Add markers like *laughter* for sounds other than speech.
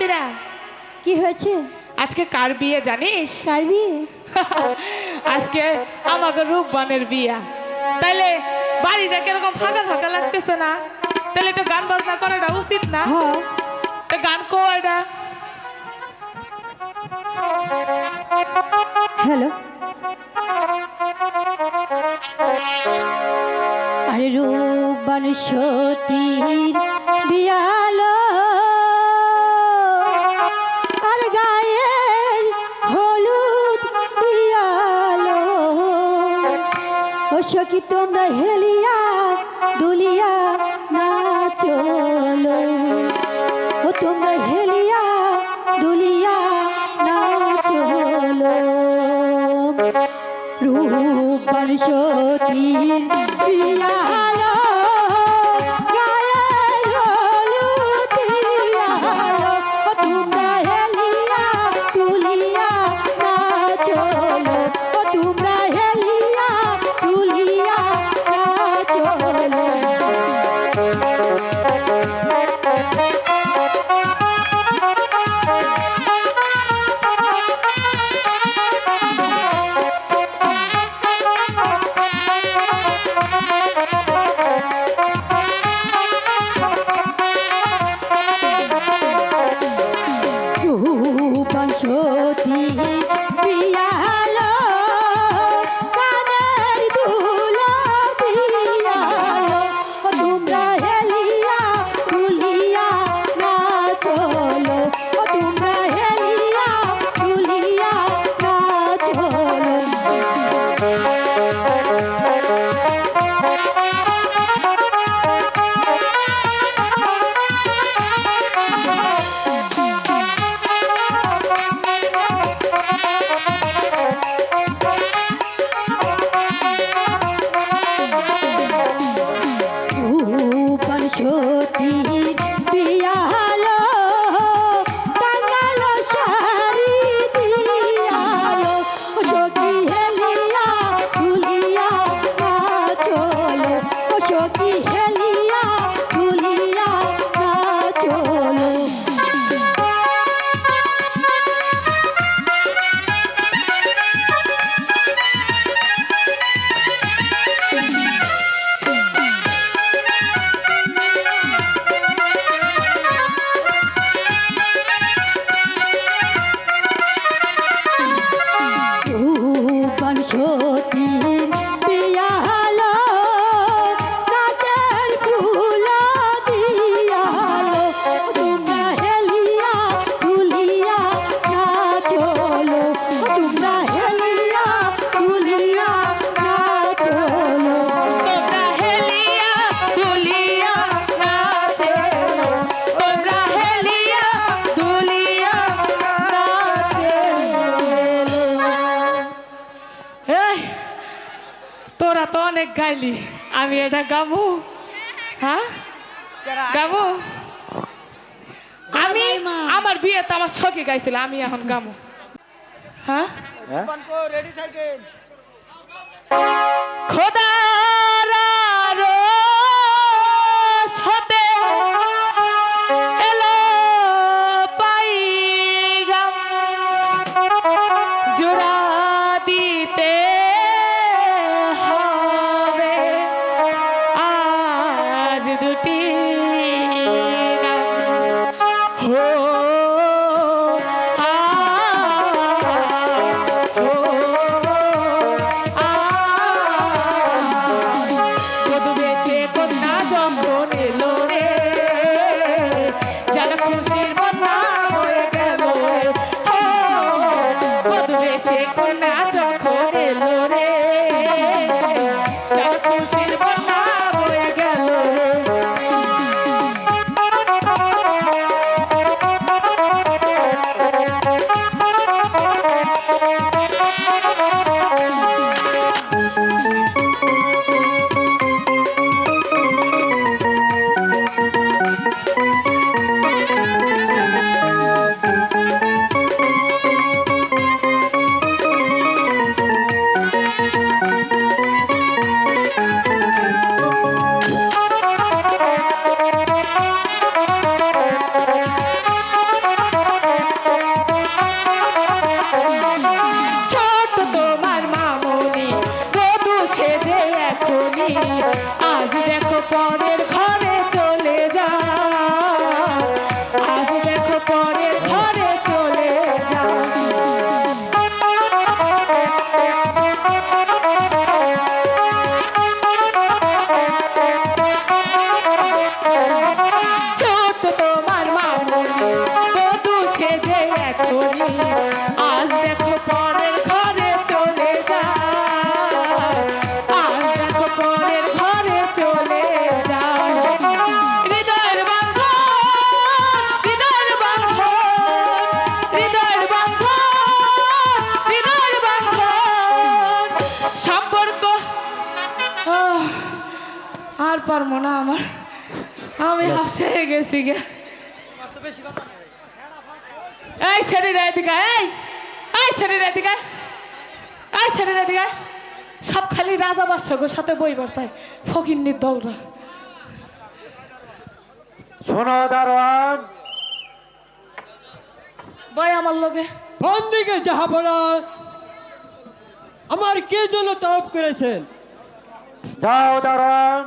নাতিরা কি হয়েছে? আজকে কার বিয়ে জানিস? কার বিয়ে? *laughs* আজকে আমাকে রূপবানের বিয়া। তাইলে বাড়িটা কীরকম ফাঁকা ফাঁকা লাগতেছে না? তাহলে একটু গান বাজনা করাটা উচিত না? তো গান কো এটা হ্যালো। আরে রূপবান সতীর বিয়ালো সখী তোমরা হেলিয়া দুলিয়া না চলো। ও তোমরা হেলিয়া দুলিয়া না চলো। রূপবান সতীর পিয়ালো অনেক গাইলি। আমি এটা গাবো। হ্যাঁ? গাবো? আমি আমার বিয়েতে আমার সখী গাইছিল আমি এখন গাবো। হ্যাঁ? রেডি সে কন্যা যখন এলো সম্পর্ক? আহ, আর পারব না আমার। আমি হাফসে গেছি গে। এই শরীর এদিকে এই এই শরীর এদিকে এই শরীর এদিকে সব খালি রাজা বাদশাহ সাথে বই বসায় ফকিন্নির দলরা। শোনো দারোয়ান। বই আমার লোকে লগে। দিকে যাহা বলা আমার কে জন্য তাপ করেছেন? যাও দারোয়ান